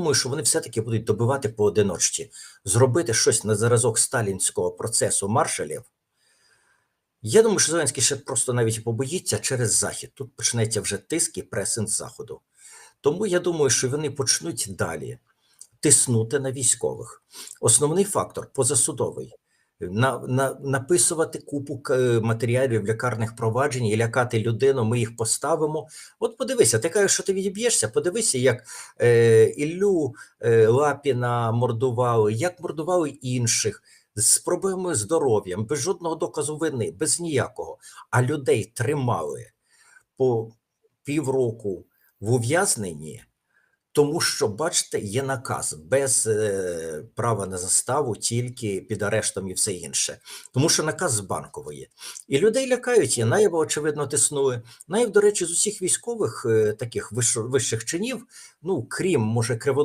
думаю, що вони все-таки будуть добивати поодиночці, зробити щось на зразок сталінського процесу маршалів. Я думаю, що Зеленський ще просто навіть побоїться через Захід. Тут почнеться вже тиск і пресинг Заходу. Тому я думаю, що вони почнуть далі тиснути на військових. Основний фактор позасудовий. На, на, написувати купу матеріалів лякарних проваджень і лякати людину, ми їх поставимо. От подивися, ти кажеш, що ти відіб'єшся, подивися, як е, Іллю е, Лапіна мордували, як мордували інших з проблемою з здоров'ям, без жодного доказу вини, без ніякого. А людей тримали по півроку в ув'язненні, тому що, бачите, є наказ без е, права на заставу, тільки під арештом і все інше. Тому що наказ з банкової. І людей лякають, і наєво, очевидно, тиснули. Наєв, до речі, з усіх військових е, таких вищих чинів, ну, крім, може, Кривоно.